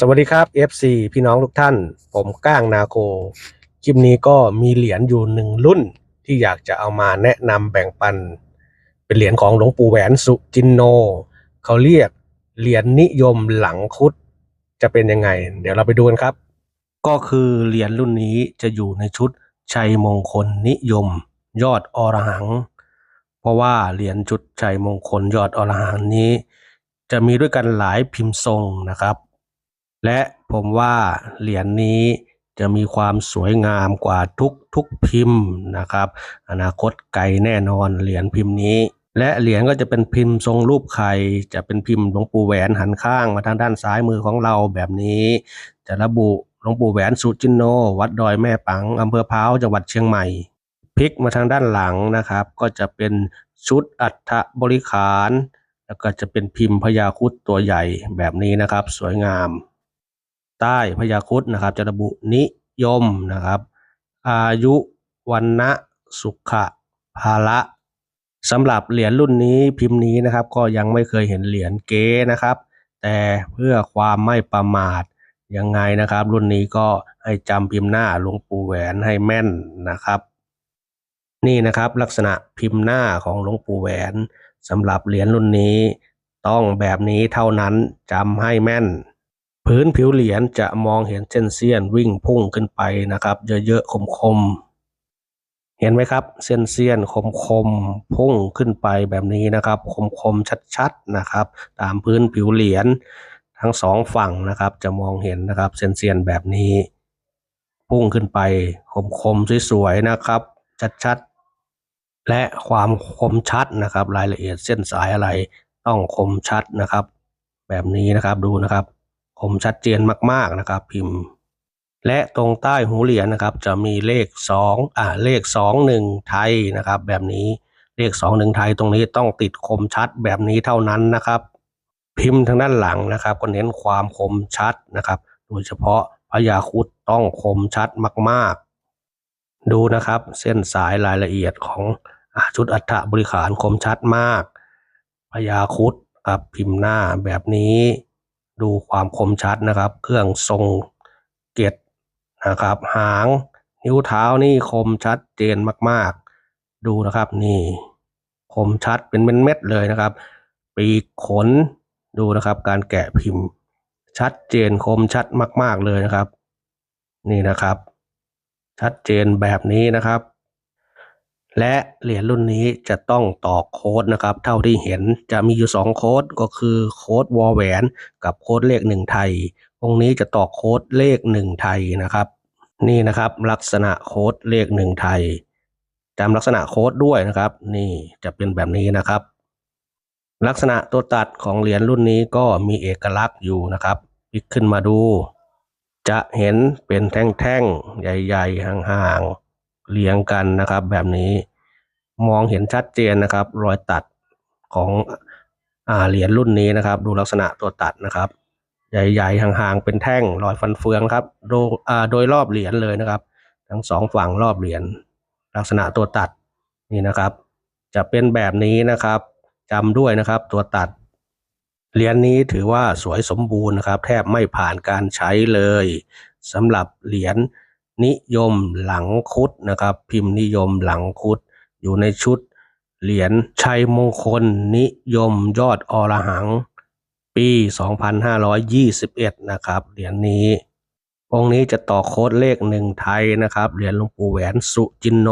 สวัสดีครับ FC พี่น้องทุกท่าน ผมก้างนาโคคลิปนี้ก็มีเหรียญอยู่หนึ่งรุ่นที่อยากจะเอามาแนะนำแบ่งปัน เป็นเหรียญของหลวงปู่แหวนสุจินโน เขาเรียกเหรียญนิยมหลังคุด จะเป็นยังไง เดี๋ยวเราไปดูกันครับ ก็คือเหรียญรุ่นนี้จะอยู่ในชุดชัยมงคลนิยม ยอดอรหัง เพราะว่าเหรียญชุดชัยมงคลยอดอรหังนี้ จะมีด้วยกันหลายพิมพ์ทรงนะครับ และผมว่าเหรียญนี้จะมีความสวยงามกว่าทุกทุกพิมพ์นะครับ อนาคตไกลแน่นอนเหรียญพิมพ์นี้ และเหรียญก็จะเป็นพิมพ์ทรงรูปไข่จะเป็นพิมพ์หลวงปู่แหวนหันข้างมาทางด้านซ้ายมือของเราแบบนี้ จะระบุหลวงปู่แหวนสุจินโน วัดดอยแม่ปังอำเภอพร้าวจังหวัดเชียงใหม่พลิกมาทางด้านหลังนะครับ ก็จะเป็นชุดอัฐบริขาร แล้วก็จะเป็นพิมพ์พญาครุดตัวใหญ่แบบนี้นะครับ สวยงาม ใต้พญาครุดนะครับจะระบุนิยมนะครับ อายุวันนะสุขะภาละสำหรับเหรียญรุ่นนี้พิมพ์นี้นะครับ ก็ยังไม่เคยเห็นเหรียญเก๊นะครับ แต่เพื่อความไม่ประมาทยังไงนะครับ รุ่นนี้ก็ให้จำพิมพ์หน้าหลวงปู่แหวนให้แม่นนะครับ นี่นะครับลักษณะพิมพ์หน้าของหลวงปู่แหวนสำหรับเหรียญรุ่นนี้ ต้องแบบนี้เท่านั้นจำให้แม่น พื้นผิวเหรียญจะมองเห็นเส้นเสี้ยนวิ่งพุ่งขึ้นไปนะครับ เยอะๆคมๆเห็นไหมครับ เส้นเสี้ยนคมๆพุ่งขึ้นไปแบบนี้นะครับ คมๆชัดๆนะครับ ตามพื้นผิวเหรียญทั้งสองฝั่งนะครับ จะมองเห็นนะครับ เส้นเสี้ยนแบบนี้ พุ่งขึ้นไปคมๆสวยๆนะครับ ชัดๆและความคมชัดนะครับ รายละเอียดเส้นสายอะไรต้องคมชัดนะครับ แบบนี้นะครับดูนะครับ คมชัดเจนมากๆนะครับ พิมพ์ และตรงใต้หูเหรียญนะครับ จะมีเลขสองอ่าเลขสองหนึ่งไทยนะครับ แบบนี้เลขสองหนึ่งไทยตรงนี้ต้องติดคมชัดแบบนี้เท่านั้นนะครับ พิมพ์ทางด้านหลังนะครับ ก็เน้นความคมชัดนะครับ โดยเฉพาะพญาคุดต้องคมชัดมาก ๆ ดูนะครับ เส้นสายรายละเอียดของอชุดอัฐบริขารคมชัดมากพญาคุดครับพิมพ์หน้าแบบนี้ ดูความคมชัดนะครับ เครื่องทรงเกตนะครับ หางนิ้วเท้านี่คมชัดเจนมากๆ ดูนะครับนี่คมชัดเป็นเม็ดๆเลยนะครับ ปีกขนดูนะครับ การแกะพิมพ์ ชัดเจนคมชัดมาก ๆเลยนะครับ นี่นะครับ ชัดเจนแบบนี้นะครับ และเหรียญรุ่นนี้จะต้องต่อโค้ดนะครับ เท่าที่เห็นจะมีอยู่สองโค้ดก็คือโค้ดวอลแหวนกับโค้ดเลขหนึ่งไทย องค์นี้จะต่อโค้ดเลขหนึ่งไทยนะครับ นี่นะครับลักษณะโค้ดเลขหนึ่งไทยจำลักษณะโค้ดด้วยนะครับ นี่จะเป็นแบบนี้นะครับ ลักษณะตัวตัดของเหรียญรุ่นนี้ก็มีเอกลักษณ์อยู่นะครับพลิกขึ้นมาดู จะเห็นเป็นแท่งๆ ใหญ่ ๆ ห่างๆ เรียงกันนะครับ แบบนี้ มองเห็นชัดเจนนะครับ รอยตัดของอ่าเหรียญรุ่นนี้นะครับ ดูลักษณะตัวตัดนะครับ ใหญ่ๆห่างๆเป็นแท่งรอยฟันเฟืองครับโดอ่าโดยรอบเหรียญเลยนะครับ ทั้งสองฝั่งรอบเหรียญลักษณะตัวตัดนี่นะครับ จะเป็นแบบนี้นะครับจำด้วยนะครับตัวตัดเหรียญนี้ถือว่าสวยสมบูรณ์นะครับ แทบไม่ผ่านการใช้เลยสำหรับเหรียญนิยมหลังคุดนะครับ พิมพ์นิยมหลังคุด อยู่ในชุด เหรียญชัยมงคลนิยมยอดอรหัง ปี 2521 นะครับ เหรียญนี้องค์นี้จะต่อโค้ดเลขหนึ่งไทยนะครับ เหรียญหลวงปู่แหวนสุจินโน